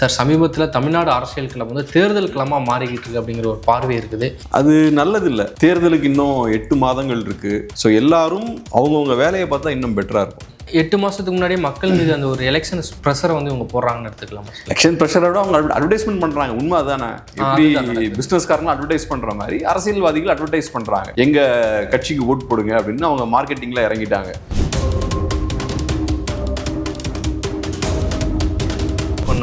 Sir சமீபத்தில் தமிழ்நாடு அரசியல் களம் வந்து தேர்தல் களமாக மாறிக்கிட்டு இருக்கு அப்படிங்கிற ஒரு பார்வை இருக்குது. அது நல்லதில்லை. தேர்தலுக்கு இன்னும் எட்டு மாதங்கள் இருக்கு. ஸோ எல்லாரும் அவங்கவுங்க வேலையை பார்த்தா இன்னும் பெட்டராக இருக்கும். எட்டு மாதத்துக்கு முன்னாடியே மக்கள் மீது அந்த ஒரு எலெக்ஷன் ப்ரெஷரை வந்து இவங்க போடுறாங்கன்னு எடுத்துக்கலாமா. எலெக்ஷன் ப்ரெஷரோட அவங்க அட்வர்டைஸ்மெண்ட் பண்றாங்க. உண்மை அதானே எப்படி பிசினஸ்காரங்க அட்வர்டைஸ் பண்ற மாதிரி அரசியல்வாதிகள் அட்வர்டைஸ் பண்றாங்க. எங்க கட்சிக்கு ஓட் போடுங்க அப்படின்னு அவங்க மார்க்கெட்டிங்ல இறங்கிட்டாங்க.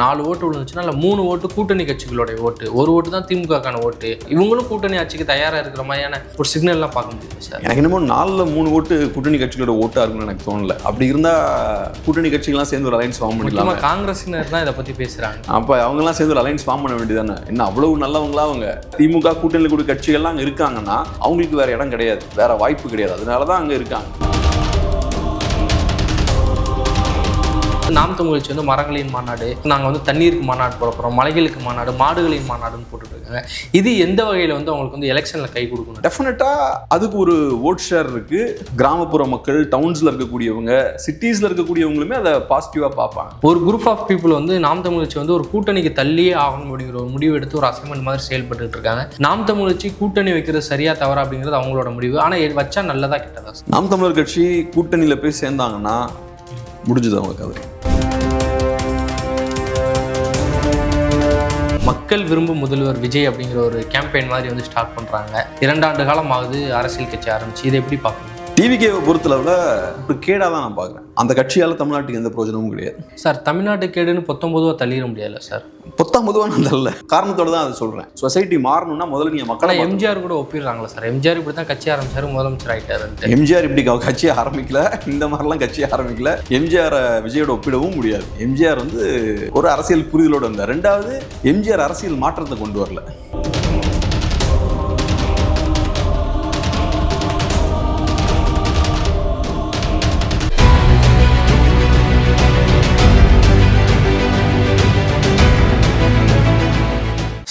நாலு ஓட்டு விழுந்துச்சுன்னா இல்லை மூணு ஓட்டு கூட்டணி கட்சிகளுடைய ஓட்டு ஒரு ஓட்டு தான் திமுகக்கான ஓட்டு. இவங்களும் கூட்டணி ஆட்சிக்கு தயாராக இருக்கிற மாதிரியான ஒரு சிக்னல்லாம் பார்க்க முடியுது சார்? எனக்கு என்னமோ நாலில் மூணு ஓட்டு கூட்டணி கட்சிகளோட ஓட்டா இருக்கும்னு எனக்கு தோணல. அப்படி இருந்தா கூட்டணி கட்சிகள்லாம் சேர்ந்து ஒரு அலைன்ஸ் ஃபார்ம் பண்ணிடலாம் முக்கியமாக காங்கிரஸினர் தான் இதை பற்றி பேசுகிறாங்க அப்போ அவங்கெல்லாம் சேர்ந்து ஒரு அலைன்ஸ் ஃபார்ம் பண்ண வேண்டியதானே என்ன அவ்வளவு நல்லவங்களா அவங்க? திமுக கூட்டணியில் கூட கட்சிகள்லாம் அங்கே இருக்காங்கன்னா அவங்களுக்கு வேற இடம் கிடையாது. வேற வாய்ப்பு கிடையாது. அதனால தான் அங்கே இருக்காங்க. நாம் தமிழ் கட்சி வந்து மரங்களின் மாநாடு நாங்கள் வந்து தண்ணீருக்கு மாநாடு போகிறோம் மலைகளுக்கு மாநாடு மாடுகளின் மாநாடுன்னு போட்டுட்டு இருக்காங்க இது எந்த வகையில் வந்து அவங்களுக்கு வந்து எலெக்ஷனில் கை கொடுக்கணும்? டெஃபினட்டா அதுக்கு ஒரு ஓட் ஷேர் இருக்கு. கிராமப்புற மக்கள் டவுன்ஸ்ல இருக்கக்கூடியவங்க சிட்டிஸ்ல இருக்கக்கூடியவங்களுமே அதை பாசிட்டிவா பார்ப்பாங்க. ஒரு குரூப் ஆஃப் பீப்புள் வந்து நாம் தமிழ் கட்சி வந்து ஒரு கூட்டணிக்கு தள்ளியே ஆகணும் அப்படிங்கிற ஒரு முடிவு எடுத்து ஒரு அசைன்மெண்ட் மாதிரி செயல்பட்டுட்டு இருக்காங்க. நாம் தமிழ் கட்சி கூட்டணி வைக்கிறது சரியா தவறா அப்படிங்கிறது அவங்களோட முடிவு. ஆனால் வச்சா நல்லதா கெட்டதா? நாம் தமிழர் கட்சி கூட்டணியில போய் சேர்ந்தாங்கன்னா முடிஞ்சது அவங்க கதை மக்கள் விரும்பும் முதல்வர் விஜய் அப்படிங்கிற ஒரு கேம்பெயின் மாதிரி வந்து ஸ்டார்ட் பண்ணுறாங்க இரண்டாண்டு காலம் ஆகுது அரசியல் கட்சி ஆரம்பிச்சு. இதை எப்படி பார்க்கணும் டிவிகேவை பொறுத்தளவில் ஒரு கேடாக தான் நான் பார்க்குறேன். அந்த கட்சியால் தமிழ்நாட்டுக்கு எந்த பிரயோஜனமும் கிடையாது. சார் தமிழ்நாட்டு கேடுன்னு பொத்தொம்பதுவா தள்ளிட முடியாதுல்ல சார். பொத்தாம் பொதுவாக நான் தரல காரணத்தோட தான் அதை சொல்கிறேன் சொசைட்டி மாறணும்னா முதல்ல நீங்கள் மக்களை எம்ஜிஆர் கூட ஒப்பிடுறாங்களா சார்? எம்ஜிஆர் இப்படி தான் கட்சி ஆரம்பிச்சாரு முதலமைச்சர் ஆயிட்டாருன்ட்டு. எம்ஜிஆர் இப்படி கட்சியை ஆரம்பிக்கல. இந்த மாதிரிலாம் கட்சியை ஆரம்பிக்கல. எம்ஜிஆர் விஜயோட ஒப்பிடவும் முடியாது. எம்ஜிஆர் வந்து ஒரு அரசியல் புரிதலோட இருந்தார். ரெண்டாவது எம்ஜிஆர் அரசியல் மாற்றத்தை கொண்டு வரல.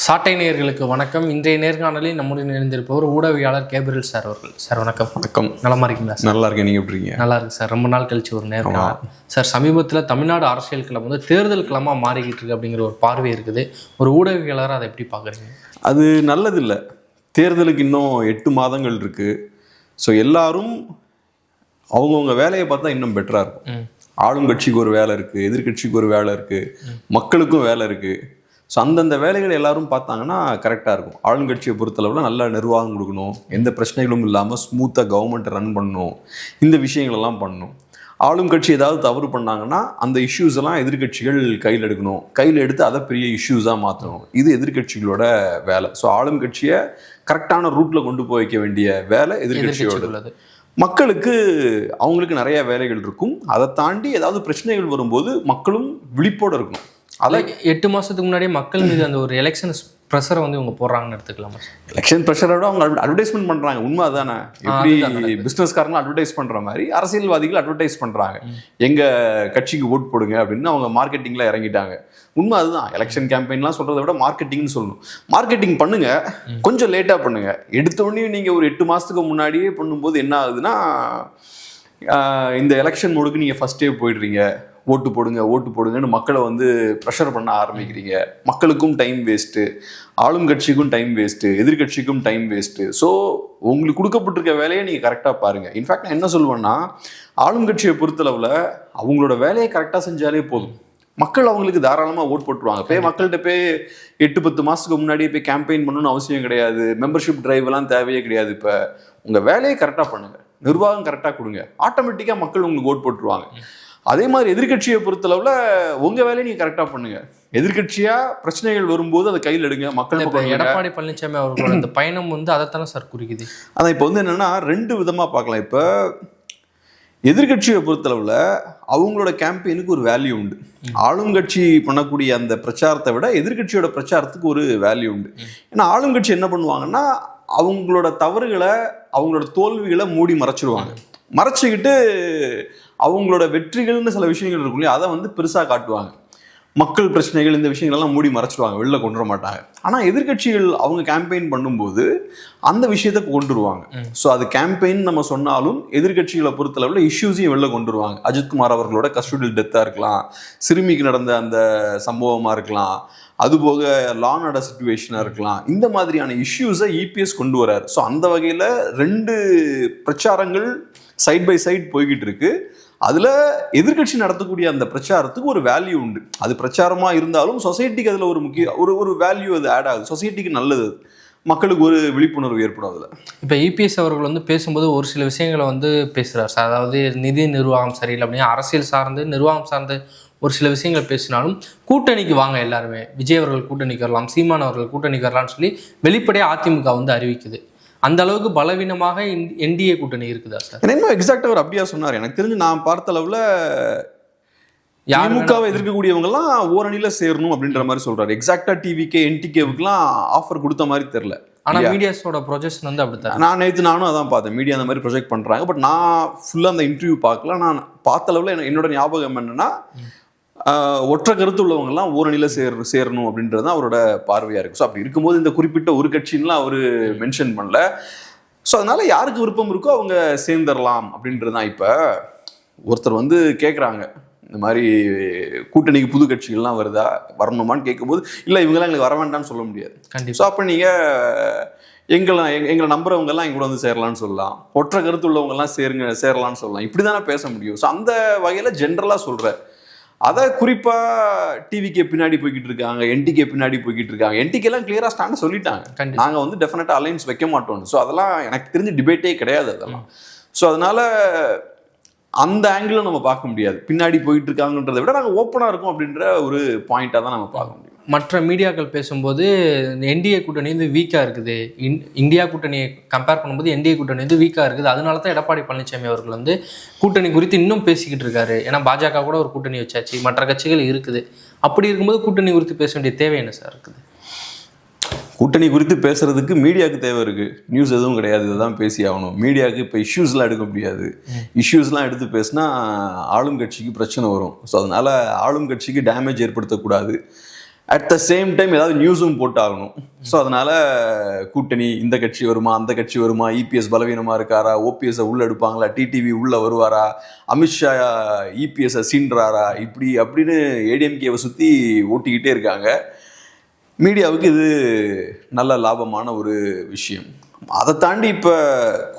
சாட்டை நேயர்களுக்கு வணக்கம். இன்றைய நேர்காணலில் நம்முடன் இணைந்திருப்பவர் ஊடகவியாளர் கேபிரல் சார் அவர்கள். சார் வணக்கம். வணக்கம். நலமா இருக்கீங்களா சார்? நல்லா இருக்கேன். நீங்கள் எப்படி நல்லா இருக்கு சார். ரொம்ப நாள் கழிச்சு ஒரு நேர்காணல். சார் சமீபத்தில் தமிழ்நாடு அரசியல் களம் வந்து தேர்தல் களமாக மாறிக்கிட்டு இருக்கு அப்படிங்கிற ஒரு பார்வை இருக்குது. ஒரு ஊடகவியலாளர் அதை எப்படி பார்க்குறீங்க? அது நல்லதில்லை. தேர்தலுக்கு இன்னும் எட்டு மாதங்கள் இருக்கு. ஸோ எல்லாரும் அவங்கவுங்க வேலையை பார்த்தா இன்னும் பெட்டராக இருக்கும். ம். ஆளும் கட்சிக்கு ஒரு வேலை இருக்கு எதிர்க்கட்சிக்கு ஒரு வேலை இருக்கு மக்களுக்கும் வேலை இருக்கு. ஸோ அந்தந்த வேலைகளை எல்லாரும் பார்த்தாங்கன்னா கரெக்டாக இருக்கும். ஆளுங்கட்சியை பொறுத்தளவில் நல்ல நிர்வாகம் கொடுக்கணும். எந்த பிரச்சனைகளும் இல்லாமல் ஸ்மூத்தாக கவர்மெண்ட்டை ரன் பண்ணணும். இந்த விஷயங்களெல்லாம் பண்ணணும். ஆளும் கட்சி ஏதாவது தவறு பண்ணாங்கன்னா அந்த இஷ்யூஸ் எல்லாம் எதிர்க்கட்சிகள் கையில் எடுக்கணும். கையில் எடுத்து அதை பெரிய இஷ்யூஸாக மாற்றணும். இது எதிர்க்கட்சிகளோட வேலை. ஸோ ஆளும் கட்சியை கரெக்டான ரூட்ல கொண்டு போய் வைக்க வேண்டிய வேலை எதிர்க்கட்சியோட எதிர்கட்சி உள்ளது மக்களுக்கு அவங்களுக்கு நிறைய வேலைகள் இருக்கும். அதை தாண்டி ஏதாவது பிரச்சனைகள் வரும்போது மக்களும் விழிப்போட இருக்கணும். அதை எட்டு மாசத்துக்கு முன்னாடியே மக்கள் மீது அந்த ஒரு எலெக்ஷன் ப்ரெஷரை வந்து இவங்க போடுறாங்கன்னு எடுத்துக்கலாமா? எலெக்ஷன் ப்ரெஷரோட அவங்க அட்வர்டைஸ்மெண்ட் பண்றாங்க. உண்மை அதானே எப்படி பிசினஸ்காரங்க அட்வர்டைஸ் பண்ற மாதிரி அரசியல்வாதிகள் அட்வர்டைஸ் பண்றாங்க. எங்க கட்சிக்கு ஓட் போடுங்க அப்படின்னு அவங்க மார்க்கெட்டிங்ல இறங்கிட்டாங்க. உண்மை அதுதான். எலெக்ஷன் கேம்பெயின்லாம் சொல்றதை விட மார்க்கெட்டிங்னு சொல்லணும். மார்க்கெட்டிங் பண்ணுங்க. கொஞ்சம் லேட்டா பண்ணுங்க. எடுத்த உடனே நீங்க ஒரு எட்டு மாசத்துக்கு முன்னாடியே பண்ணும்போது என்ன ஆகுதுன்னா இந்த எலெக்ஷன் மோடுக்கு நீங்க ஃபர்ஸ்டே போயிடுறீங்க. ஓட்டு போடுங்க ஓட்டு போடுங்கன்னு மக்களை வந்து ப்ரெஷர் பண்ண ஆரம்பிக்கிறீங்க. மக்களுக்கும் டைம் வேஸ்ட்டு ஆளும் கட்சிக்கும் டைம் வேஸ்ட்டு எதிர்கட்சிக்கும் டைம் வேஸ்ட்டு ஸோ உங்களுக்கு கொடுக்கப்பட்டிருக்க வேலையை நீங்கள் கரெக்டாக பாருங்கள் இன்ஃபேக்ட் நான் என்ன சொல்லுவேன்னா ஆளும் கட்சியை பொறுத்தளவில் அவங்களோட வேலையை கரெக்டாக செஞ்சாலே போதும். மக்கள் அவங்களுக்கு தாராளமாக ஓட் போட்டுருவாங்க. போய் மக்கள்கிட்ட போய் எட்டு பத்து மாதத்துக்கு முன்னாடியே போய் கேம்பெயின் பண்ணணும்னு அவசியம் கிடையாது. மெம்பர்ஷிப் டிரைவ் எல்லாம் தேவையே கிடையாது இப்போ. உங்கள் வேலையை கரெக்டாக பண்ணுங்கள் நிர்வாகம் கரெக்டாக கொடுங்க. ஆட்டோமேட்டிக்காக மக்கள் உங்களுக்கு ஓட் போட்டுருவாங்க. அதே மாதிரி எதிர்க்கட்சியை பொறுத்தளவில் உங்கள் வேலையை நீங்கள் கரெக்டாக பண்ணுங்க. எதிர்க்கட்சியாக பிரச்சனைகள் வரும்போது அதை கையில் எடுங்க மக்கள். எடப்பாடி பழனிசாமி அவர்களோட இந்த பயணம் வந்து அதைத்தானே சார் குறிக்குது? அதான் இப்போ வந்து என்னன்னா ரெண்டு விதமாக பார்க்கலாம். இப்போ எதிர்க்கட்சியை பொறுத்தளவில் அவங்களோட கேம்பெயினுக்கு ஒரு வேல்யூ உண்டு. ஆளுங்கட்சி பண்ணக்கூடிய அந்த பிரச்சாரத்தை விட எதிர்க்கட்சியோட பிரச்சாரத்துக்கு ஒரு வேல்யூ உண்டு. ஏன்னா ஆளுங்கட்சி என்ன பண்ணுவாங்கன்னா அவங்களோட தவறுகளை அவங்களோட தோல்விகளை மூடி மறைச்சிருவாங்க. மறைச்சிக்கிட்டு அவங்களோட வெற்றிகள்னு சில விஷயங்கள் இருக்கும் இல்லையா? அதை வந்து பெருசாக காட்டுவாங்க. மக்கள் பிரச்சனைகள் இந்த விஷயங்கள் எல்லாம் மூடி மறைச்சிடுவாங்க வெளில கொண்டு வர மாட்டாங்க. ஆனா எதிர்க்கட்சிகள் அவங்க கேம்பெயின் பண்ணும்போது அந்த விஷயத்தை கொண்டு வருவாங்க ஸோ அது கேம்பெயின் நம்ம சொன்னாலும் எதிர்க்கட்சிகளை பொறுத்தளவுல இஷ்யூஸையும் வெளில கொண்டு வருவாங்க. அஜித்குமார் அவர்களோட கஸ்டடியல் டெத்தா இருக்கலாம். சிறுமிக்கு நடந்த அந்த சம்பவமா இருக்கலாம். அதுபோக லான் அட சுச்சுவேஷனாக இருக்கலாம். இந்த மாதிரியான இஷ்யூஸை இபிஎஸ் கொண்டு வரார். ஸோ அந்த வகையில் ரெண்டு பிரச்சாரங்கள் சைட் பை சைட் போய்கிட்டு இருக்கு. அதில் எதிர்க்கட்சி நடத்தக்கூடிய அந்த பிரச்சாரத்துக்கு ஒரு வேல்யூ உண்டு. அது பிரச்சாரமாக இருந்தாலும் சொசைட்டிக்கு அதில் ஒரு முக்கிய ஒரு ஒரு வேல்யூ அது ஆட் ஆகுது. சொசைட்டிக்கு நல்லது மக்களுக்கு ஒரு விழிப்புணர்வு ஏற்படும் அதில். இப்போ இபிஎஸ் அவர்கள் வந்து பேசும்போது ஒரு சில விஷயங்களை வந்து பேசுகிறார் சார் அதாவது நிதி நிர்வாகம் சரியில்லை அப்படின்னு அரசியல் சார்ந்து நிர்வாகம் சார்ந்து ஒரு சில விஷயங்கள் பேசினாலும் கூட்டணிக்கு வாங்க எல்லாருமே. விஜய் அவர்கள் கூட்டணிக்கு வரலாம் சீமான் அவர்கள் கூட்டணிக்கு வரலாம்னு சொல்லி வெளிப்படையாக அதிமுக வந்து அறிவிக்குது. அந்த அளவுக்கு பலவீனமாக என்டிஏ கூட்டணி இருக்குதா சார்? இன்னும் எக்ஸாக்டாக அவர் அப்படியா சொன்னார். எனக்கு தெரிஞ்சு நான் பார்த்த அளவில் திமுகவை எதிர்க்கக்கூடியவங்க எல்லாம் ஓரணியில சேரணும் அப்படின்ற மாதிரி சொல்றாரு. எக்ஸாக்டா டிவிக்கே என்டிகேவுக்குலாம் ஆஃபர் கொடுத்த மாதிரி தெரியல. ஆனால்? மீடியாஸோட ப்ரொஜெக்ஷன் வந்து அப்படித்தான் நான் நேற்று நானும் அதான் பார்த்தேன். மீடியா அந்த மாதிரி ப்ரொஜெக்ட் பண்றாங்க. பட் நான் ஃபுல்லா அந்த இன்டர்வியூ பார்க்கல. நான் பார்த்த அளவில் என்னோட ஞாபகம் என்னன்னா ஒற்றை கருத்து உள்ளவங்க எல்லாம் ஓரணியில சேர் சேரணும் அப்படின்றது தான் அவரோட பார்வையா இருக்கு. ஸோ அப்படி இருக்கும்போது இந்த குறிப்பிட்ட ஒரு கட்சின்லாம் அவரு மென்ஷன் பண்ணல. ஸோ அதனால யாருக்கு விருப்பம் இருக்கோ அவங்க சேர்ந்துடலாம் அப்படின்றது தான் இப்போ ஒருத்தர் வந்து கேட்குறாங்க இந்த மாதிரி கூட்டணிக்கு புது கட்சிகள்லாம் வருதா வரணுமான்னு கேட்கும்போது இல்லை இவங்கெல்லாம் எங்களுக்கு வர வேண்டாம்னு சொல்ல முடியாது. கண்டிப்பாக ஸோ அப்போ நீங்கள் எங்களை எங்க- எங்களை நம்புறவங்க எல்லாம் எங்க கூட வந்து சேரலாம்னு சொல்லலாம். ஒற்றை கருத்து உள்ளவங்க எல்லாம் சேருங்க சேரலாம்னு சொல்லலாம். இப்படி தானே பேச முடியும். ஸோ அந்த வகையில் ஜென்ரலாக சொல்கிறேன் அதை குறிப்பா டிவிக்கு பின்னாடி போய்கிட்டு இருக்காங்க என்டிகே பின்னாடி போய்கிட்டு இருக்காங்க. என்டிகே எல்லாம் கிளியரா ஸ்டாண்ட் சொல்லிட்டாங்க. கண்டிப்பா. நாங்க வந்து டெஃபினட்டா அலைன்ஸ் வைக்க மாட்டோம் ஸோ அதெல்லாம் எனக்கு தெரிஞ்ச டிபேட்டே கிடையாது அதெல்லாம். ஸோ அதனால அந்த ஆங்கிளும் நம்ம பார்க்க முடியாது. பின்னாடி போயிட்டு இருக்காங்கன்றதை விட நாங்கள் ஓப்பனாக இருக்கோம் அப்படின்ற ஒரு பாயிண்டாக தான் நம்ம பார்க்க முடியும். மற்ற மீடியாக்கள் பேசும்போது என்டிஏ கூட்டணி வந்து வீக்காக இருக்குது. இன் இந்தியா கூட்டணியை கம்பேர் பண்ணும்போது என்டிஏ கூட்டணி வந்து வீக்காக இருக்குது. அதனால தான் எடப்பாடி பழனிசாமி அவர்கள் வந்து கூட்டணி குறித்து இன்னும் பேசிக்கிட்டு இருக்காரு. ஏன்னா பாஜக கூட ஒரு கூட்டணி வச்சாச்சு. மற்ற கட்சிகள் இருக்குது. அப்படி இருக்கும்போது கூட்டணி குறித்து பேச வேண்டிய தேவை என்ன சார் இருக்குது? கூட்டணி குறித்து பேசுறதுக்கு மீடியாவுக்கு தேவை இருக்கு. நியூஸ் எதுவும் கிடையாது. இதுதான் பேசி ஆகணும். மீடியாவுக்கு இப்போ இஷ்யூஸ்லாம் எடுக்க முடியாது. இஷ்யூஸ்லாம் எடுத்து பேசினா ஆளும் கட்சிக்கு பிரச்சனை வரும். ஸோ அதனால ஆளும் கட்சிக்கு டேமேஜ் ஏற்படுத்தக்கூடாது. அட் த சேம் டைம் ஏதாவது நியூஸும் போட்டாகணும். ஸோ அதனால கூட்டணி இந்த கட்சி வருமா அந்த கட்சி வருமா இபிஎஸ் பலவீனமாக இருக்காரா ஓபிஎஸ் உள்ள எடுப்பாங்களா டிடிவி உள்ள வருவாரா அமித்ஷா இபிஎஸ் சீன்றாரா இப்படி அப்படின்னு ஏடிஎம்கேவை சுற்றி ஓட்டிக்கிட்டே இருக்காங்க. மீடியாவுக்கு இது நல்ல லாபமான ஒரு விஷயம். அதை தாண்டி இப்போ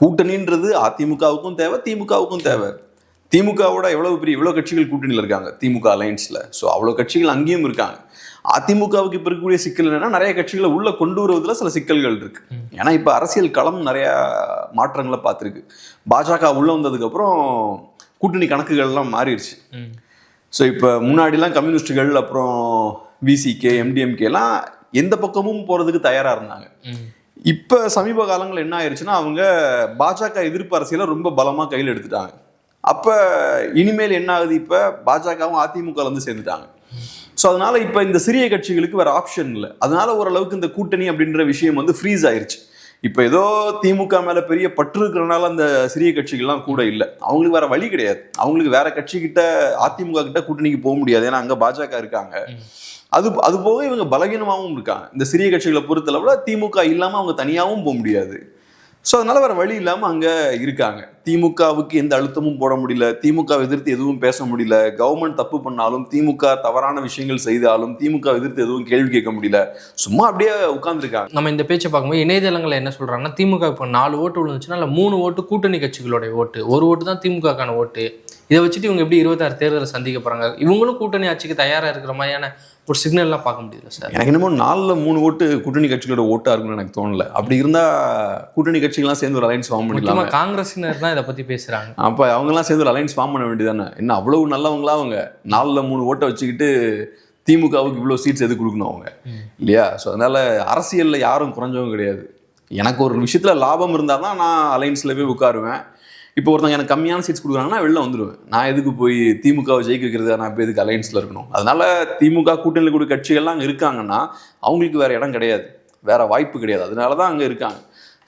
கூட்டணின்றது அதிமுகவுக்கும் தேவை திமுகவுக்கும் தேவை. திமுகவோட எவ்வளவு பெரிய இவ்வளோ கட்சிகள் கூட்டணியில் இருக்காங்க திமுக அலைன்ஸில் ஸோ அவ்வளோ கட்சிகள் அங்கேயும் இருக்காங்க. அதிமுகவுக்கு இப்போ இருக்கக்கூடிய சிக்கல் என்னன்னா நிறைய கட்சிகளை உள்ள கொண்டு வருவதில் சில சிக்கல்கள் இருக்கு. ஏன்னா இப்போ அரசியல் களம் நிறைய மாற்றங்களை பார்த்துருக்கு. பாஜக உள்ள வந்ததுக்கப்புறம் கூட்டணி கணக்குகள்லாம் மாறிடுச்சு. ஸோ இப்போ முன்னாடிலாம் கம்யூனிஸ்டுகள் அப்புறம் விசிகே எம்டிஎம்கேலாம் எந்த பக்கமும் போகிறதுக்கு தயாராக இருந்தாங்க. இப்போ சமீப காலங்களில் என்ன ஆயிடுச்சுன்னா அவங்க பாஜக எதிர்ப்பு அரசியலை ரொம்ப பலமாக கையில் எடுத்துட்டாங்க. அப்போ இனிமேல் என்ன ஆகுது இப்போ? பாஜகவும் அதிமுக வந்து சேர்ந்துட்டாங்க. ஸோ அதனால இப்போ இந்த சிறிய கட்சிகளுக்கு வேற ஆப்ஷன் இல்லை. அதனால ஓரளவுக்கு இந்த கூட்டணி அப்படின்ற விஷயம் வந்து ஃப்ரீஸ் ஆயிருச்சு. இப்போ ஏதோ திமுக மேல பெரிய பற்று இருக்கிறனால அந்த சிறிய கட்சிகள்லாம் கூட இல்லை. அவங்களுக்கு வேற வழி கிடையாது. அவங்களுக்கு வேற கட்சி கிட்ட அதிமுக கிட்ட கூட்டணிக்கு போக முடியாது. ஏன்னா அங்க பாஜக இருக்காங்க. அது அது போக இவங்க பலகீனமாகவும் இருக்காங்க. இந்த சிறிய கட்சிகளை பொறுத்தளவுல திமுக இல்லாம அவங்க தனியாகவும் போக முடியாது. ஸோ அதனால வேறு வழி இல்லாமல் அங்கே இருக்காங்க. திமுகவுக்கு எந்த அழுத்தமும் போட முடியல. திமுக எதிர்த்து எதுவும் பேச முடியல. கவர்மெண்ட் தப்பு பண்ணாலும் திமுக தவறான விஷயங்கள் செய்தாலும் திமுக எதிர்த்து எதுவும் கேள்வி கேட்க முடியல. சும்மா அப்படியே உட்காந்துருக்காங்க நம்ம இந்த பேச்சை பார்க்கும்போது இணையதளங்களில் என்ன சொல்கிறாங்கன்னா திமுக இப்போ நாலு ஓட்டு விழுந்துச்சுன்னா இல்லை மூணு ஓட்டு கூட்டணி கட்சிகளுடைய ஓட்டு. ஒரு ஓட்டு தான் திமுகக்கான ஓட்டு. இதை வச்சுட்டு இவங்க எப்படி இருபத்தாறு தேர்தலை சந்திக்க போறாங்க? இவங்களும் கூட்டணி ஆட்சிக்கு தயாரா இருக்கிற மாதிரியான ஒரு சிக்னல்லாம் பார்க்க முடியல சார்? எனக்கு என்னமோ நாலுல மூணு ஓட்டு கூட்டணி கட்சிகளோட ஓட்டா இருக்கும்னு எனக்கு தோணல. அப்படி இருந்தா கூட்டணி கட்சிகள்லாம் சேர்ந்து ஒரு அலைன்ஸ் ஃபார்ம் முக்கியமா பண்ணிடலாமே காங்கிரசினர் தான் இதை பத்தி பேசுறாங்க. அப்ப அவங்கெல்லாம் சேர்ந்து ஒரு அலைன்ஸ் ஃபார்ம் பண்ண வேண்டியதானே என்ன அவ்வளவு நல்லவங்களா அவங்க? நாலுல மூணு ஓட்டை வச்சுக்கிட்டு திமுகவுக்கு இவ்வளோ சீட்ஸ் எது கொடுக்கணும் அவங்க? இல்லையா? ஸோ அதனால அரசியல்ல யாரும் குறைஞ்சவங்க கிடையாது. எனக்கு ஒரு விஷயத்துல லாபம் இருந்தால் தான் நான் அலைன்ஸ்ல போய் உட்காருவேன். இப்போ ஒருத்தவங்க எனக்கு கம்மியான சீட்ஸ் கொடுக்குறாங்கன்னா வெளில வந்துடுவேன் நான் எதுக்கு போய் திமுகவை ஜெயிக்க வைக்கிறது? நான் இப்போ எதுக்கு அலையன்ஸில் இருக்கணும்? அதனால திமுக கூட்டணியில் கூட கட்சிகள்லாம் அங்கே இருக்காங்கன்னா அவங்களுக்கு வேற இடம் கிடையாது. வேற வாய்ப்பு கிடையாது. அதனால தான் அங்கே இருக்காங்க.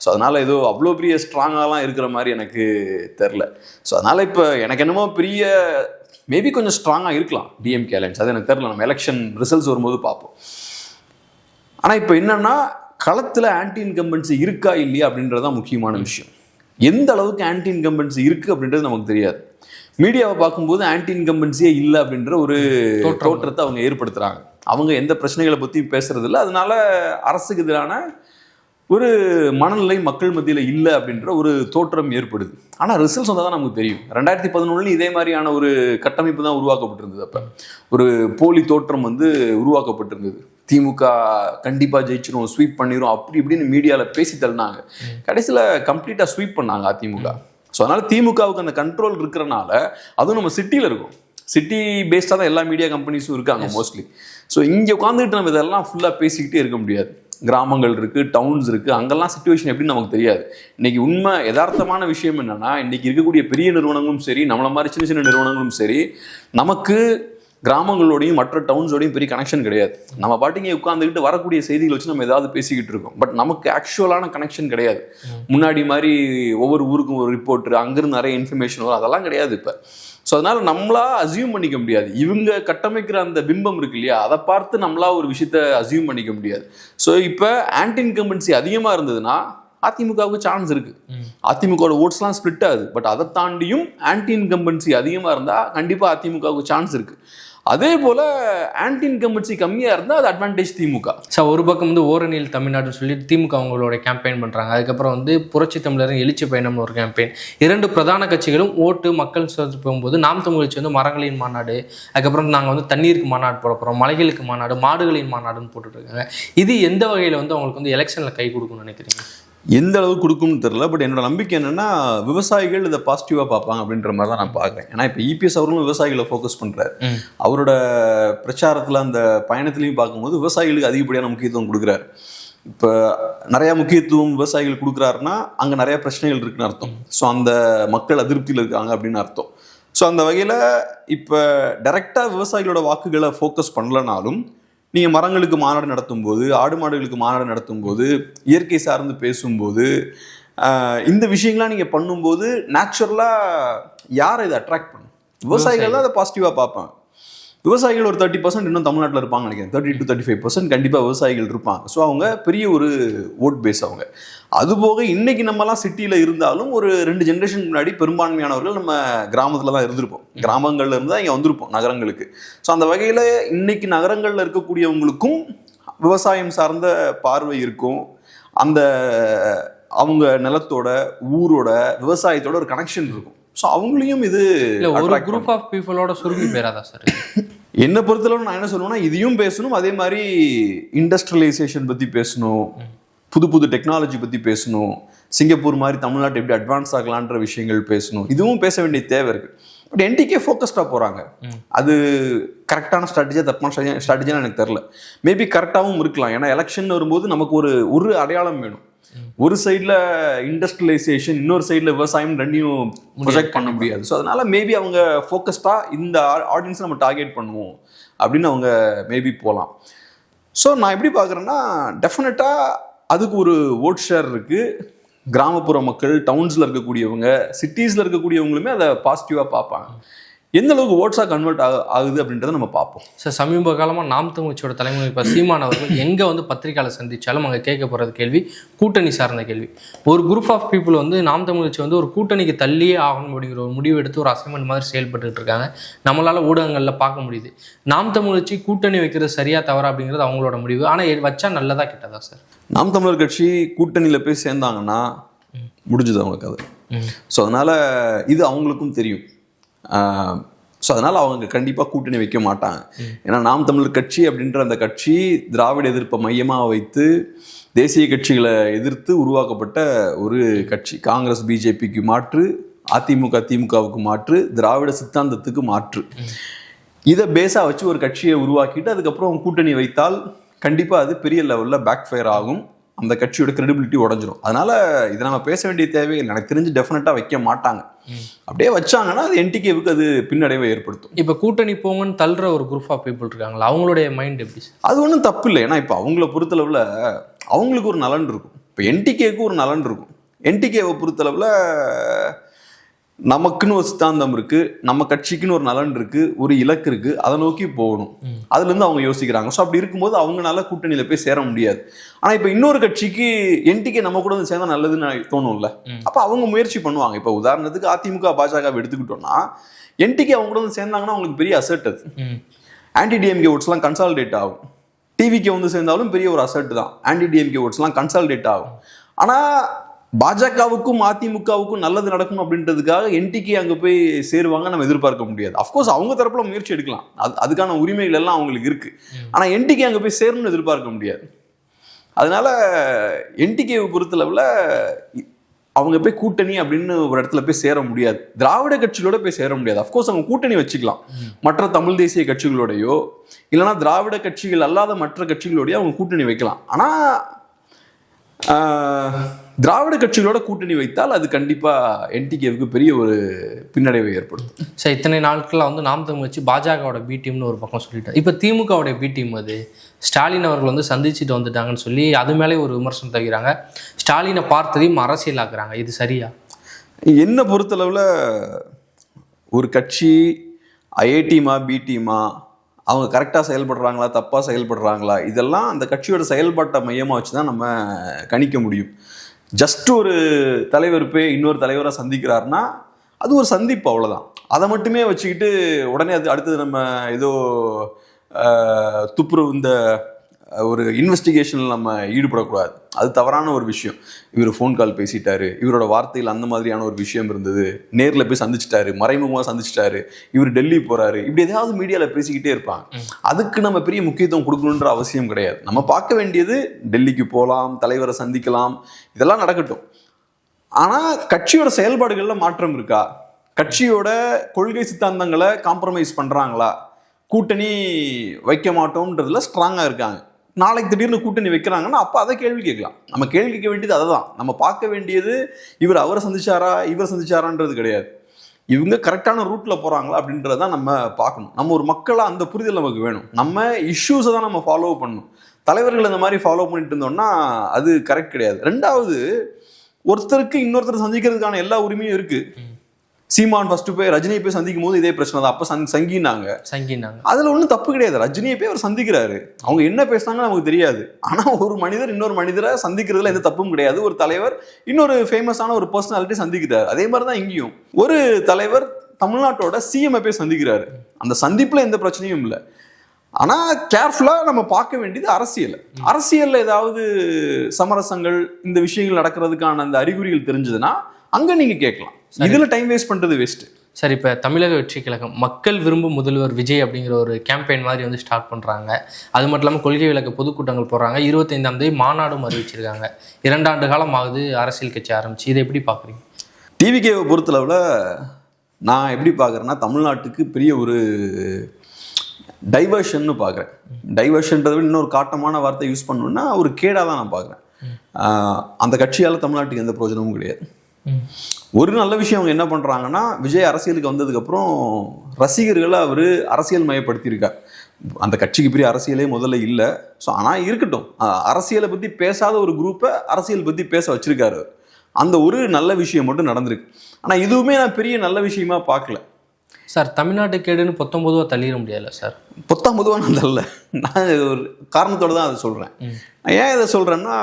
ஸோ அதனால் ஏதோ அவ்வளோ பெரிய ஸ்ட்ராங்காலாம் இருக்கிற மாதிரி எனக்கு தெரில ஸோ அதனால் இப்போ எனக்கு என்னமோ பெரிய மேபி கொஞ்சம் ஸ்ட்ராங்காக இருக்கலாம். டிஎம்கே அலையன்ஸ் அது எனக்கு தெரில நம்ம எலெக்ஷன் ரிசல்ட்ஸ் வரும்போது பார்ப்போம். ஆனால் இப்போ என்னென்னா களத்தில் ஆன்டி இன்கம்பன்சி இருக்கா இல்லையா அப்படின்றது தான் முக்கியமான விஷயம். எந்த அளவுக்கு ஆன்டி இன்கம்பன்சி இருக்கு அப்படின்றது நமக்கு தெரியாது. மீடியாவை பார்க்கும்போது ஆன்டி இன்கம்பன்சியே இல்லை அப்படின்ற ஒரு. தோற்றத்தை அவங்க ஏற்படுத்துறாங்க. அவங்க எந்த பிரச்சனைகளை பற்றியும் பேசுறது இல்லை. அதனால அரசுக்கு எதிரான ஒரு மனநிலை மக்கள் மத்தியில் இல்லை அப்படின்ற ஒரு தோற்றம் ஏற்படுது. ஆனால் ரிசல்ட்ஸ் வந்தால் தான் நமக்கு தெரியும். ரெண்டாயிரத்தி பதினொன்றுல இதே மாதிரியான ஒரு கட்டமைப்பு தான் உருவாக்கப்பட்டிருந்தது அப்போ. ஒரு போலி தோற்றம் வந்து உருவாக்கப்பட்டிருந்தது. திமுக கண்டிப்பாக ஜெயிச்சிரும் ஸ்வீப் பண்ணிரும் அப்படி இப்படின்னு மீடியாவில் பேசி தள்ளினாங்க. கடைசியில் கம்ப்ளீட்டாக ஸ்வீப் பண்ணாங்க அதிமுக. ஸோ அதனால திமுகவுக்கு அந்த கண்ட்ரோல் இருக்கிறனால அதுவும் நம்ம சிட்டியில் இருக்கும். சிட்டி பேஸ்டாக தான் எல்லா மீடியா கம்பெனிஸும் இருக்காங்க மோஸ்ட்லி ஸோ இங்கே உட்காந்துக்கிட்டு நம்ம இதெல்லாம் ஃபுல்லாக பேசிக்கிட்டே இருக்க முடியாது. கிராமங்கள் இருக்குது டவுன்ஸ் இருக்குது அங்கெல்லாம் சுச்சுவேஷன் எப்படின்னு நமக்கு தெரியாது. இன்னைக்கு உண்மை யதார்த்தமான விஷயம் என்னன்னா இன்னைக்கு இருக்கக்கூடிய பெரிய நிறுவனங்களும் சரி நம்மள மாதிரி சின்ன சின்ன நிறுவனங்களும் சரி நமக்கு கிராமங்களோடையும் மற்ற டவுன்ஸோடையும் பெரிய கனெக்ஷன் கிடையாது. நம்ம பாட்டிங்க உட்காந்துக்கிட்டு வரக்கூடிய செய்திகளை வச்சு நம்ம ஏதாவது பேசிக்கிட்டு இருக்கோம். பட் நமக்கு ஆக்சுவலான கனெக்ஷன் கிடையாது. முன்னாடி மாதிரி ஒவ்வொரு ஊருக்கும் ஒரு ரிப்போர்ட் அங்கிருந்து நிறைய இன்ஃபர்மேஷன் வரும். அதெல்லாம் கிடையாது இப்போ. ஸோ அதனால நம்மளா அசியூம் பண்ணிக்க முடியாது. இவங்க கட்டமைக்கிற அந்த பிம்பம் இருக்கு இல்லையா? அதை பார்த்து நம்மளா ஒரு விஷயத்த அசியூம் பண்ணிக்க முடியாது. ஸோ இப்போ ஆன்டி இன்கம்பன்சி அதிகமாக இருந்ததுன்னா அதிமுகவுக்கு சான்ஸ் இருக்கு. அதிமுகவோட ஓட்ஸ்லாம் ஸ்ப்ளிட் ஆகுது. பட் அதை தாண்டியும் ஆன்டி இன்கம்பன்சி அதிகமாக இருந்தால் கண்டிப்பாக அதிமுகவுக்கு சான்ஸ் இருக்கு. அதே போல ஆன்டி இன்கம்பன்சி கம்மியாக இருந்தால் அது அட்வான்டேஜ் திமுக. சார் ஒரு பக்கம் வந்து ஓரணியில் தமிழ்நாடுன்னு சொல்லி திமுக அவங்களோட கேம்பெயின் பண்ணுறாங்க அதுக்கப்புறம் வந்து புரட்சி தமிழரின் எழுச்சி பயணம்னு ஒரு கேம்பெயின் இரண்டு பிரதான கட்சிகளும் ஓட்டு மக்கள் சேர்த்து போகும்போது நாம் தமிழ்ச்சி வந்து மரங்களின் மாநாடு அதுக்கப்புறம் நாங்கள் வந்து தண்ணீருக்கு மாநாடு போட போகிறோம் மலைகளுக்கு மாநாடு மாடுகளின் மாநாடுன்னு போட்டுட்டு இருக்காங்க. இது எந்த வகையில் வந்து அவங்களுக்கு வந்து எலெக்ஷனில் கை கொடுக்கணும்னு நினைக்கிறீங்க? எந்த அளவுக்கு கொடுக்கும்னு தெரியல பட் என்னோட நம்பிக்கை என்னன்னா விவசாயிகள் இதை பாசிட்டிவாக பார்ப்பாங்க அப்படின்ற மாதிரி தான் நான் பார்க்குறேன். ஏன்னா இப்போ இபிஎஸ் அவர்களும் விவசாயிகளை ஃபோக்கஸ் பண்ணுறாரு. அவரோட பிரச்சாரத்தில் அந்த பயணத்துலையும் பார்க்கும்போது விவசாயிகளுக்கு அதிகப்படியான முக்கியத்துவம் கொடுக்குறாரு. இப்போ நிறைய முக்கியத்துவம் விவசாயிகள் கொடுக்குறாருன்னா அங்கே நிறைய பிரச்சனைகள் இருக்குன்னு அர்த்தம். ஸோ அந்த மக்கள் அதிருப்தியில் இருக்காங்க அப்படின்னு அர்த்தம். ஸோ அந்த வகையில் இப்போ டைரெக்டாக விவசாயிகளோட வாக்குகளை ஃபோக்கஸ் பண்ணலனாலும் நீங்கள் மரங்களுக்கு மாநாடு நடத்தும் போது ஆடு மாடுகளுக்கு மாநாடு நடத்தும் போது இயற்கை சார்ந்து பேசும்போது இந்த விஷயங்கள்லாம் நீங்கள் பண்ணும்போது நேச்சுரலாக யாரை இதை அட்ராக்ட் பண்ணும்? விவசாயிகள் தான் அதை பாசிட்டிவாக பார்ப்பாங்க. விவசாயிகள் ஒரு தேர்ட்டி பர்சன்ட் இன்னும் தமிழ்நாட்டில் இருப்பாங்க நினைக்கிறேன். Thirty to thirty five percent கண்டிப்பாக விவசாயிகள் இருப்பாங்க. ஸோ அவங்க பெரிய ஒரு ஓட் பேஸ் அவங்க. அதுபோக இன்னைக்கு நம்மலாம் சிட்டியில் இருந்தாலும் ஒரு ரெண்டு ஜென்ரேஷன் முன்னாடி பெரும்பான்மையானவர்கள் நம்ம கிராமத்தில் தான் இருந்திருப்போம். கிராமங்கள்ல இருந்து தான் இங்கே வந்திருப்போம் நகரங்களுக்கு. ஸோ அந்த வகையில் இன்னைக்கு நகரங்களில் இருக்கக்கூடியவங்களுக்கும் விவசாயம் சார்ந்த பார்வை இருக்கும். அந்த அவங்க நிலத்தோட ஊரோட விவசாயத்தோட ஒரு கனெக்ஷன் இருக்கும். ஸோ அவங்களையும் இது ஒரு குரூப் ஆஃப் பீப்புளோட சுருங்கி பேராதா சார் என்னை பொறுத்தளவு நான் என்ன சொல்லுவேன்னா இதையும் பேசணும் அதே மாதிரி இண்டஸ்ட்ரியலைசேஷன் பற்றி பேசணும் புது புது டெக்னாலஜி பற்றி பேசணும் சிங்கப்பூர் மாதிரி தமிழ்நாட்டை எப்படி அட்வான்ஸ் ஆகலான்ற விஷயங்கள் பேசணும் இதுவும் பேச வேண்டிய தேவை இருக்கு. பட் என்டிகே ஃபோக்கஸ்டாக போகிறாங்க அது கரெக்டான ஸ்ட்ராட்டஜியாக தப்பான ஸ்ட்ராட்டஜியாக எனக்கு தெரில. மேபி கரெக்டாகவும் இருக்கலாம். ஏன்னா எலெக்ஷன் வரும்போது நமக்கு ஒரு ஒரு அடையாளம் வேணும். ஒரு சைடில் இண்டஸ்ட்ரியலைசேஷன் இன்னொரு சைடில் விவசாயம் ரெண்டையும் ப்ரொஜெக்ட் பண்ண முடியாது. ஸோ அதனால மேபி அவங்க ஃபோக்கஸ்டாக இந்த ஆடியன்ஸை நம்ம டார்கெட் பண்ணுவோம் அப்படின்னு அவங்க மேபி போகலாம் ஸோ நான் எப்படி பார்க்குறேன்னா டெஃபினட்டாக அதுக்கு ஒரு ஓட் ஷேர் இருக்குது கிராமப்புற மக்கள் டவுன்ஸில் இருக்கக்கூடியவங்க சிட்டிஸில் இருக்கக்கூடியவங்களுமே அதை பாசிட்டிவாக பார்ப்பாங்க. எந்த அளவுக்கு ஓட்ஸாக கன்வெர்ட் ஆகு ஆகுது அப்படின்றத நம்ம பார்ப்போம். சார் சமீப காலமாக நாம் தமிழ்ச்சியோட தலைமை இப்போ சீமான் அவர்கள் எங்கே வந்து பத்திரிக்கையாளர் சந்திச்சாலும் அங்கே கேட்க போகிறது கேள்வி கூட்டணி சார்ந்த கேள்வி. ஒரு குரூப் ஆஃப் பீப்புள் வந்து நாம் தமிழ்ச்சி வந்து ஒரு கூட்டணிக்கு தள்ளியே ஆகணும் அப்படிங்கிற ஒரு முடிவு எடுத்து ஒரு அசைன்மெண்ட் மாதிரி செயல்பட்டுட்டு இருக்காங்க. நம்மளால் ஊடகங்களில் பார்க்க முடியுது. நாம் தமிழ்ச்சி கூட்டணி வைக்கிறது சரியா தவறா அப்படிங்கிறது அவங்களோட முடிவு. ஆனால் வச்சா நல்லதா கெட்டதா சார் நாம் தமிழர் கட்சி கூட்டணியில் போய் சேர்ந்தாங்கன்னா முடிஞ்சது அவங்க கதை ம். ஸோ அதனால் இது அவங்களுக்கும் தெரியும். ஸோ அதனால் அவங்க கண்டிப்பாக கூட்டணி வைக்க மாட்டாங்க. ஏன்னா நாம் தமிழர் கட்சி அப்படின்ற அந்த கட்சி திராவிட எதிர்ப்பை மையமாக வைத்து தேசிய கட்சிகளை எதிர்த்து உருவாக்கப்பட்ட ஒரு கட்சி. காங்கிரஸ் பிஜேபிக்கு மாற்று அதிமுக திமுகவுக்கு மாற்று திராவிட சித்தாந்தத்துக்கு மாற்று. இதை பேஸாக வச்சு ஒரு கட்சியை உருவாக்கிட்டு அதுக்கப்புறம் கூட்டணி வைத்தால் கண்டிப்பாக அது பெரிய லெவலில் பேக் ஃபயர் ஆகும். அந்த கட்சியோட கிரெடிபிலிட்டி உடஞ்சிரும். அதனால இதை நம்ம பேச வேண்டிய தேவையில்லை எனக்கு தெரிஞ்சு டெஃபினட்டாக வைக்க மாட்டாங்க. அப்படியே வச்சாங்கன்னா அது என்டிகேவுக்கு அது பின்னடைவை ஏற்படுத்தும். இப்போ கூட்டணி போங்கன்னு தள்ளுற ஒரு குரூப் ஆஃப் பீப்புள் இருக்காங்களா? அவங்களுடைய மைண்ட் எப்படி அது ஒன்றும் தப்பு இல்லை. ஏன்னா இப்போ அவங்கள பொறுத்தளவில் அவங்களுக்கு ஒரு நலன் இருக்கும். இப்போ என்டிகேக்கு ஒரு நலன் இருக்கும். என்டிகேவை பொறுத்தளவில் நமக்குன்னு ஒரு சித்தாந்தம் இருக்கு நம்ம கட்சிக்குன்னு ஒரு நலன் இருக்கு ஒரு இலக்கு இருக்கு அதை நோக்கி போகணும். அதுல இருந்து அவங்க யோசிக்கிறாங்க. ஸோ அப்படி இருக்கும்போது அவங்களால கூட்டணியில போய் சேர முடியாது. ஆனா இப்ப இன்னொரு கட்சிக்கு என்டிகே நம்ம கூட வந்து சேர்ந்தா நல்லதுன்னு தோணும்ல. அப்ப அவங்க முயற்சி பண்ணுவாங்க. இப்ப உதாரணத்துக்கு அதிமுக பாஜக எடுத்துக்கிட்டோம்னா என்டிகே அவங்க கூட வந்து சேர்ந்தாங்கன்னா அவங்களுக்கு பெரிய அசட் அது. ஆன்டி டிஎம்கே ஓட்ஸ்லாம் கன்சாலிடேட் ஆகும். டிவிக்கு வந்து சேர்ந்தாலும் பெரிய ஒரு அசட் தான். ஆன்டி டிஎம்கே ஓட்ஸ்லாம் கன்சாலிடேட் ஆகும். ஆனால் பாஜகவுக்கும் அதிமுகவுக்கும் நல்லது நடக்கும் அப்படின்றதுக்காக என்டிகே அங்கே போய் சேருவாங்க நம்ம எதிர்பார்க்க முடியாது. அஃப்கோர்ஸ் அவங்க தரப்புல முயற்சி எடுக்கலாம். அது அதுக்கான உரிமைகள் எல்லாம் அவங்களுக்கு இருக்கு. ஆனால் என்டிகே அங்கே போய் சேரணும்னு எதிர்பார்க்க முடியாது. அதனால என்டிகேவை பொறுத்தளவில் அவங்க போய் கூட்டணி அப்படின்னு ஒரு இடத்துல போய் சேர முடியாது. திராவிட கட்சிகளோட போய் சேர முடியாது. அஃப்கோர்ஸ் அவங்க கூட்டணி வச்சுக்கலாம். மற்ற தமிழ் தேசிய கட்சிகளோடயோ இல்லைன்னா திராவிட கட்சிகள் அல்லாத மற்ற கட்சிகளோடய அவங்க கூட்டணி வைக்கலாம். ஆனா ஆஹ், திராவிட கட்சிகளோட கூட்டணி வைத்தால் அது கண்டிப்பா என்டிகேவுக்கு பெரிய ஒரு பின்னடைவை ஏற்படுத்தும். சார் இத்தனை நாட்களில் வந்து நாம் தமிழ் வச்சு பாஜகவோட பி டீம்னு ஒரு பக்கம் சொல்லிட்டார். இப்போ திமுகவோட பி டீம் அது? ஸ்டாலின் அவர்கள் வந்து சந்திச்சுட்டு வந்துட்டாங்கன்னு சொல்லி அது மேலே ஒரு விமர்சனம் தருகிறாங்க. ஸ்டாலினை பார்த்ததையும் அரசியலாக்குறாங்க இது சரியா? என்னை பொறுத்தளவில் ஒரு கட்சி ஐஐடிமா பி டீமா அவங்க கரெக்டாக செயல்படுறாங்களா தப்பாக செயல்படுறாங்களா இதெல்லாம் அந்த கட்சியோட செயல்பாட்டை மையமாக வச்சு தான் நம்ம கணிக்க முடியும். ஜஸ்ட் ஒரு தலைவர் போய் இன்னொரு தலைவரை சந்திக்கிறாருன்னா அது ஒரு சந்திப்பு அவ்வளோதான் அதை மட்டுமே வச்சுக்கிட்டு உடனே அது அடுத்தது நம்ம ஏதோ துப்புரவு இந்த ஒரு இன்வெஸ்டிகேஷனில் நம்ம ஈடுபடக்கூடாது. அது தவறான ஒரு விஷயம். இவர் ஃபோன் கால் பேசிட்டாரு. இவரோட வார்த்தையில் அந்த மாதிரியான ஒரு விஷயம் இருந்தது. நேரில் போய் சந்திச்சிட்டாரு. மறைமுகமாக சந்திச்சிட்டாரு. இவர் டெல்லி போறாரு. இப்படி எதாவது மீடியாவில் பேசிக்கிட்டே இருப்பாங்க. அதுக்கு நம்ம பெரிய முக்கியத்துவம் கொடுக்கணுன்ற அவசியம் கிடையாது. நம்ம பார்க்க வேண்டியது டெல்லிக்கு போகலாம் தலைவரை சந்திக்கலாம். இதெல்லாம் நடக்கட்டும். ஆனால் கட்சியோட செயல்பாடுகள்ல மாற்றம் இருக்கா? கட்சியோட கொள்கை சித்தாந்தங்களை காம்ப்ரமைஸ் பண்றாங்களா? கூட்டணி வைக்க மாட்டோம்ன்றதுல ஸ்ட்ராங்கா இருக்காங்க. நாளைக்கு திடீர்னு கூட்டணி வைக்கிறாங்கன்னா அப்போ அதை கேள்வி கேட்கலாம். நம்ம கேள்வி கேட்க வேண்டியது அதுதான். நம்ம பார்க்க வேண்டியது இவர் அவரை சந்திச்சாரா இவர் சந்திச்சாரான்றது கிடையாது. இவங்க கரெக்டான ரூட்டில் போகிறாங்களா அப்படின்றத நம்ம பார்க்கணும். நம்ம ஒரு மக்களாக அந்த புரிதல் நமக்கு வேணும். நம்ம இஷ்யூஸை தான் நம்ம ஃபாலோ பண்ணணும். தலைவர்கள் இந்த மாதிரி ஃபாலோ பண்ணிட்டு இருந்தோம்னா அது கரெக்ட் கிடையாது. ரெண்டாவது ஒருத்தருக்கு இன்னொருத்தர் சந்திக்கிறதுக்கான எல்லா உரிமையும் இருக்குது சீமான் ஃபர்ஸ்ட் போய் ரஜினியை போய் சந்திக்கும் போது இதே பிரச்சனை தான். அப்ப சங் சங்கினாங்க. சங்கினாங்க. அதுல ஒன்றும் தப்பு கிடையாது. ரஜினியை போய் அவர் சந்திக்கிறாரு. அவங்க என்ன பேசுனாங்கன்னு நமக்கு தெரியாது. ஆனா ஒரு மனிதர் இன்னொரு மனிதரை சந்திக்கிறதுல எந்த தப்பும் கிடையாது. ஒரு தலைவர் இன்னொரு ஃபேமஸான ஒரு பர்சனாலிட்டி சந்திக்கிறார். அதே மாதிரி தான் இங்கேயும். ஒரு தலைவர் தமிழ்நாட்டோட சிஎம் போய் சந்திக்கிறாரு. அந்த சந்திப்புல எந்த பிரச்சனையும் இல்லை. ஆனா கேர்ஃபுல்லா நம்ம பார்க்க வேண்டியது அரசியல். அரசியல்ல ஏதாவது சமரசங்கள் இந்த விஷயங்கள் நடக்கிறதுக்கான அந்த அறிகுறிகள் தெரிஞ்சதுன்னா அங்க நீங்க கேட்கலாம். இதுல டைம் வேஸ்ட் பண்றது வேஸ்ட் சரி இப்போ தமிழக வெற்றி கழகம் மக்கள் விரும்பும் முதல்வர் விஜய் அப்படிங்கிற ஒரு கேம்பெயின் மாதிரி வந்து ஸ்டார்ட் பண்ணுறாங்க அது மட்டும் இல்லாமல் கொள்கை விளக்க பொதுக்கூட்டங்கள் போடுறாங்க. இருபத்தைந்தாம் தேதி மாநாடும் அறிவிச்சிருக்காங்க. இரண்டாண்டு காலம் ஆகுது அரசியல் கட்சி ஆரம்பிச்சு. இதை எப்படி பார்க்குறீங்க டிவிகேவை பொறுத்தளவில் நான் எப்படி பார்க்குறேன்னா தமிழ்நாட்டுக்கு பெரிய ஒரு டைவர்ஷன்னு பார்க்குறேன் டைவர்ஷன்றதை விட இன்னொரு காட்டமான வார்த்தை யூஸ் பண்ணணும்னா ஒரு கேடாக தான் நான் பார்க்குறேன் அந்த கட்சியால் தமிழ்நாட்டுக்கு எந்த பிரயோஜனமும் கிடையாது. ஒரு நல்ல விஷயம் அவங்க என்ன பண்ணுறாங்கன்னா விஜய் அரசியலுக்கு வந்ததுக்கப்புறம் ரசிகர்களை அவர் அரசியல் மயப்படுத்தியிருக்கார். அந்த கட்சிக்கு பெரிய அரசியலே முதல்ல இல்லை. ஸோ ஆனால் இருக்கட்டும். அரசியலை பற்றி பேசாத ஒரு குரூப்பை அரசியல் பற்றி பேச வச்சிருக்காரு. அந்த ஒரு நல்ல விஷயம் மட்டும் நடந்திருக்கு. ஆனால் இதுவுமே நான் பெரிய நல்ல விஷயமா பார்க்கல. சார் தமிழ்நாட்டு கேடுன்னு பத்தொன்பதுவா தள்ளிட முடியாதுல்ல சார்? பொத்தாம் பொதுவாக நான் தரல நான் ஒரு காரணத்தோட தான் அதை சொல்கிறேன் ஏன் இதை சொல்கிறேன்னா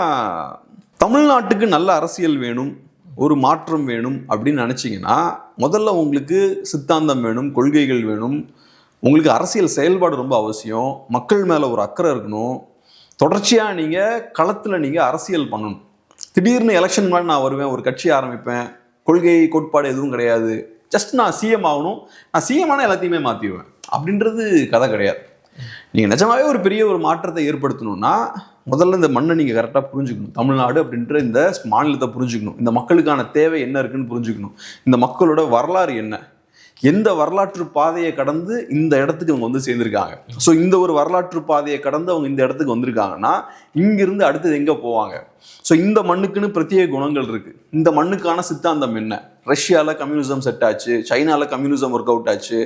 தமிழ்நாட்டுக்கு நல்ல அரசியல் வேணும். ஒரு மாற்றம் வேணும் அப்படின்னு நினச்சிங்கன்னா முதல்ல உங்களுக்கு சித்தாந்தம் வேணும் கொள்கைகள் வேணும். உங்களுக்கு அரசியல் செயல்பாடு ரொம்ப அவசியம். மக்கள் மேலே ஒரு அக்கறை இருக்கணும். தொடர்ச்சியாக நீங்கள் களத்தில் நீங்கள் அரசியல் பண்ணணும். திடீர்னு எலெக்ஷன் மாதிரி நான் வருவேன் ஒரு கட்சி ஆரம்பிப்பேன். கொள்கை கோட்பாடு எதுவும் கிடையாது. ஜஸ்ட் நான் சிஎம் ஆகணும். நான் சிஎம் ஆனால் எல்லாத்தையுமே மாற்றிடுவேன் அப்படின்றது கதை கிடையாது. நீங்கள் நிஜமாவே ஒரு பெரிய ஒரு மாற்றத்தை ஏற்படுத்தணும்னா முதல்ல இந்த மண்ணை நீங்கள் கரெக்டாக புரிஞ்சுக்கணும். தமிழ்நாடு அப்படின்ற இந்த மாநிலத்தை புரிஞ்சுக்கணும். இந்த மக்களுக்கான தேவை என்ன இருக்குன்னு புரிஞ்சுக்கணும். இந்த மக்களோட வரலாறு என்ன? எந்த வரலாற்று பாதையை கடந்து இந்த இடத்துக்கு அவங்க வந்து சேர்ந்திருக்காங்க? ஸோ இந்த ஒரு வரலாற்று பாதையை கடந்து அவங்க இந்த இடத்துக்கு வந்திருக்காங்கன்னா இங்கிருந்து அடுத்தது எங்கே போவாங்க? ஸோ இந்த மண்ணுக்குன்னு பிரத்யேக குணங்கள் இருக்குது இந்த மண்ணுக்கான சித்தாந்தம் என்ன? ரஷ்யாவில் கம்யூனிசம் செட் ஆச்சு சைனாவில் கம்யூனிசம் ஒர்க் அவுட் ஆச்சு.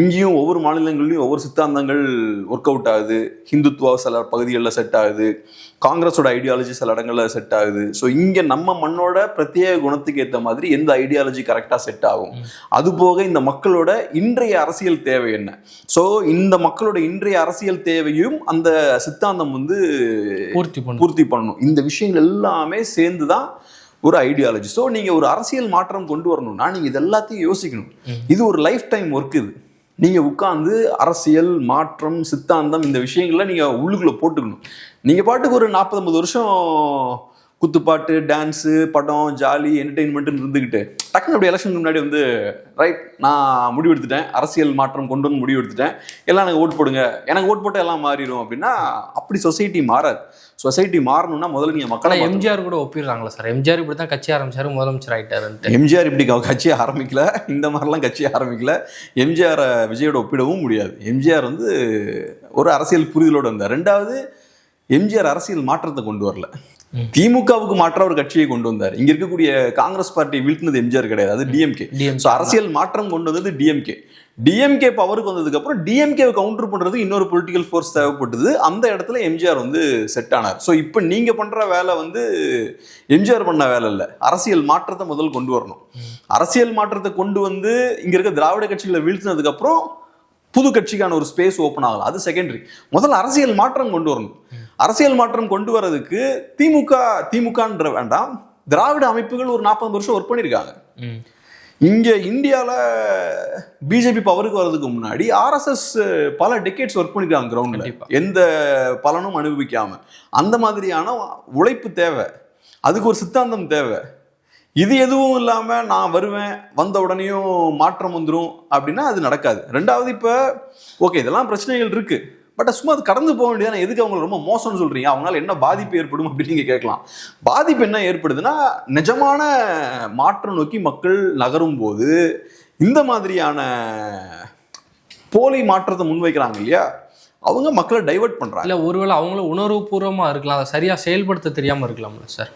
இங்கேயும் ஒவ்வொரு மாநிலங்கள்லையும் ஒவ்வொரு சித்தாந்தங்கள் ஒர்க் அவுட் ஆகுது. ஹிந்துத்துவா சில பகுதிகளில் செட் ஆகுது. காங்கிரஸோட ஐடியாலஜி சில இடங்களில் செட் ஆகுது. ஸோ இங்கே நம்ம மண்ணோட பிரத்யேக குணத்துக்கு ஏற்ற மாதிரி எந்த ஐடியாலஜி கரெக்டாக செட் ஆகும்? அது போக இந்த மக்களோட இன்றைய அரசியல் தேவை என்ன? ஸோ இந்த மக்களோட இன்றைய அரசியல் தேவையும் அந்த சித்தாந்தம் வந்து பூர்த்தி பூர்த்தி பண்ணணும் இந்த விஷயங்கள் எல்லாமே சேர்ந்து தான் ஒரு ஐடியாலஜி ஸோ நீங்கள் ஒரு அரசியல் மாற்றம் கொண்டு வரணும்னா நீங்கள் இது எல்லாத்தையும் யோசிக்கணும். இது ஒரு லைஃப் டைம் ஒர்க் இது. நீங்கள் உட்காந்து அரசியல் மாற்றம் சித்தாந்தம் இந்த விஷயங்கள்ல நீங்கள் உள்ளுக்குள்ளே போட்டுக்கணும். நீங்கள் பாட்டுக்கு ஒரு நாற்பது ஐம்பது வருஷம் குத்துப்பாட்டு டான்ஸு படம் ஜாலி என்டர்டெயின்மெண்ட்னு இருந்துக்கிட்டு டக்குனு அப்படி எலெக்ஷனுக்கு முன்னாடி வந்து ரைட் நான் முடிவு எடுத்துட்டேன் அரசியல் மாற்றம் கொண்டு வந்து முடிவு எடுத்துட்டேன் எல்லாம் எனக்கு ஓட் போடுங்க. எனக்கு ஓட் போட்டால் எல்லாம் மாறிடும். அப்படின்னா அப்படி சொசைட்டி மாறாது. சொசைட்டி மாறணும்னா முதல்ல நீங்கள் மக்களை எம்ஜிஆர் கூட ஒப்பிடுறாங்களா சார்? எம்ஜிஆர் இப்படி தான் கட்சி ஆரம்பிச்சாரு முதலமைச்சர் ஆயிட்டாருன்ட்டு. எம்ஜிஆர் இப்படி கட்சியை ஆரம்பிக்கல. இந்த மாதிரிலாம் கட்சியை ஆரம்பிக்கல. எம்ஜிஆரை விஜயோட ஒப்பிடவும் முடியாது. எம்ஜிஆர் வந்து ஒரு அரசியல் புரிதலோடு வந்தார். ரெண்டாவது எம்ஜிஆர் அரசியல் மாற்றத்தை கொண்டு வரல. திமுகவுக்கு மாற்ற ஒரு கட்சியை கொண்டு வந்தார். இங்க இருக்கக்கூடிய காங்கிரஸ் பார்ட்டி வீழ்த்தினது எம்ஜிஆர் கிடையாது. அது டிஎம்கே. அரசியல் மாற்றம் கொண்டு வந்தது டிஎம்கே. டிஎம்கே பவருக்கு வந்ததுக்கு அப்புறம் டிஎம்கேவை கவுண்டர் பண்றது இன்னொரு பொலிட்டிக்கல் ஃபோர்ஸ் தேவைப்பட்டது. அந்த இடத்துல எம்ஜிஆர் வந்து செட் ஆனார். ஸோ இப்போ நீங்க பண்ற வேலை வந்து எம்ஜிஆர் பண்ண வேலை இல்லை. அரசியல் மாற்றத்தை முதல் கொண்டு வரணும். அரசியல் மாற்றத்தை கொண்டு வந்து இங்க இருக்க திராவிட கட்சிகளை வீழ்த்தினதுக்கு அப்புறம் புது கட்சிக்கான ஒரு ஸ்பேஸ் ஓப்பன் ஆகலாம். அது செகண்டரி முதல்ல அரசியல் மாற்றம் கொண்டு வரணும். அரசியல் மாற்றம் கொண்டு வரதுக்கு திமுக திமுகன்ற வேண்டாம். திராவிட அமைப்புகள் ஒரு நாற்பது வருஷம் ஒர்க் பண்ணியிருக்காங்க. இங்க இந்தியால பிஜேபி பவருக்கு வர்றதுக்கு முன்னாடி ஆர்எஸ்எஸ் பல டெக்கேட்ஸ் ஒர்க் பண்ணிருக்காங்க கிரவுண்ட்ல. எந்த பலனும் அனுபவிக்காம. அந்த மாதிரியான உழைப்பு தேவை. அதுக்கு ஒரு சித்தாந்தம் தேவை. இது எதுவும் இல்லாம நான் வருவேன் வந்த உடனேயும் மாற்றம் வந்துடும் அப்படின்னா அது நடக்காது. ரெண்டாவது இப்ப ஓகே இதெல்லாம் பிரச்சனைகள் இருக்கு. பட் சும்மா அது கடந்து போக வேண்டியதான எதுக்கு அவங்க ரொம்ப மோசம்னு சொல்றீங்க? அவங்களால என்ன பாதிப்பு ஏற்படும் அப்படின்னு நீங்க கேட்கலாம். பாதிப்பு என்ன ஏற்படுதுன்னா நிஜமான மாற்றம் நோக்கி மக்கள் நகரும் போது இந்த மாதிரியான போலி மாற்றத்தை முன்வைக்கிறாங்க இல்லையா? அவங்க மக்களை டைவர்ட் பண்றாங்க. இல்ல ஒருவேளை அவங்களும் உணர்வுபூர்வமா இருக்கலாம். அதை சரியா செயல்படுத்த தெரியாம இருக்கலாம்ல சார்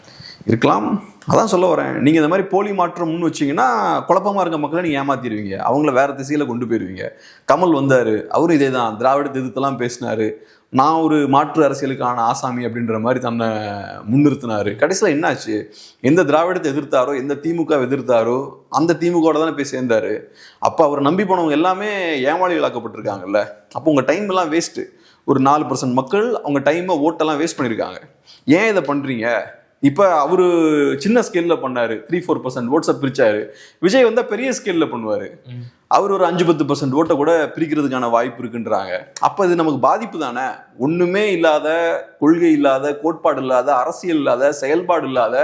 இருக்கலாம். அதான் சொல்ல வரேன். நீங்கள் இந்த மாதிரி போலி மாற்றம் வச்சிங்கன்னா வச்சீங்கன்னா இருக்க மக்களை நீங்கள் ஏமாத்திடுவீங்க. அவங்கள வேறு திசையில் கொண்டு போயிடுவீங்க. கமல் வந்தார். அவரும் இதே தான் திராவிட எதிர்த்தெல்லாம் பேசினாரு. நான் ஒரு மாற்று அரசியலுக்கான ஆசாமி அப்படின்ற மாதிரி தன்னை முன்னிறுத்தினாரு. கடைசியில் என்னாச்சு? எந்த திராவிடத்தை எதிர்த்தாரோ எந்த திமுக எதிர்த்தாரோ அந்த திமுகவோட தானே போய் சேர்ந்தார். அப்போ அவர் நம்பி போனவங்க எல்லாமே ஏமாளிகளாக்கப்பட்டிருக்காங்கல்ல. அப்போ உங்கள் டைம் எல்லாம் வேஸ்ட்டு ஒரு நாலு பர்சன்ட் மக்கள் அவங்க டைமை ஓட்டெல்லாம் வேஸ்ட் பண்ணியிருக்காங்க ஏன் இதை பண்ணுறீங்க இப்போ அவரு சின்ன ஸ்கேல்ல பண்ணாரு. த்ரீ ஃபோர் பர்சன்ட் ஓட்ஸை பிரிச்சாரு. விஜய் வந்தா பெரிய ஸ்கேல்ல பண்ணுவாரு. அவர் ஒரு அஞ்சு பத்து பர்சன்ட் ஓட்டை கூட பிரிக்கிறதுக்கான வாய்ப்பு இருக்குன்றாங்க. அப்ப இது நமக்கு பாதிப்பு தானே? ஒண்ணுமே இல்லாத கொள்கை இல்லாத கோட்பாடு இல்லாத அரசியல் இல்லாத செயல்பாடு இல்லாத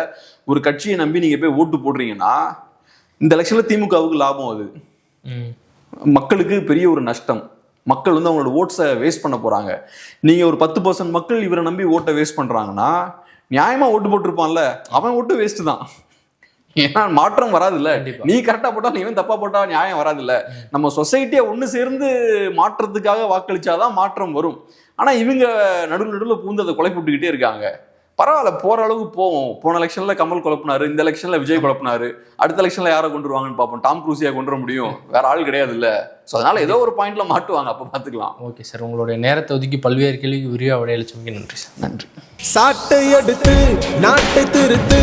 ஒரு கட்சியை நம்பி நீங்க போய் ஓட்டு போடுறீங்கன்னா இந்த எலெக்ஷன்ல திமுகவுக்கு லாபம் அது. மக்களுக்கு பெரிய ஒரு நஷ்டம். மக்கள் வந்து அவங்களோட ஓட்ஸை வேஸ்ட் பண்ண போறாங்க. நீங்க ஒரு பத்து பர்சன்ட் மக்கள் இவரை நம்பி ஓட்டை வேஸ்ட் பண்றாங்கன்னா நியாயமா ஓட்டு போட்டிருப்பான்ல அவன் ஓட்டு வேஸ்ட் தான். ஏன்னா மாற்றம் வராதுல்ல. நீ கரெக்டா போட்டா நீ தப்பா போட்டா நியாயம் வராதுல்ல. நம்ம சொசைட்டியை ஒண்ணு சேர்ந்து மாற்றத்துக்காக வாக்களிச்சாதான் மாற்றம் வரும். ஆனா இவங்க நடுவில் நடுவில் பூந்து அதை கொலை போட்டுக்கிட்டே இருக்காங்க. பரவாயில்ல போற அளவுக்கு போவோம். போன எலெக்ஷன்ல கமல் குழப்பினாரு இந்த எலெக்ஷன்ல விஜய் குழப்பினாரு அடுத்த எலெக்ஷன்ல யாரை கொண்டு வருவாங்கன்னு பார்ப்போம். டாம் க்ரூசியா கொண்டு வர முடியும். வேற ஆள் கிடையாது இல்ல ஸோ அதனால ஏதோ ஒரு பாயிண்ட்ல மாட்டுவாங்க அப்ப பாத்துக்கலாம் ஓகே சார் உங்களுடைய நேரத்தை ஒதுக்கி பல்வேறு கேள்விக்கு விரிவாக விடையளிச்சமைக்கு நன்றி சார் நன்றி சாட்டை எடுத்து நாட்டை திருத்து.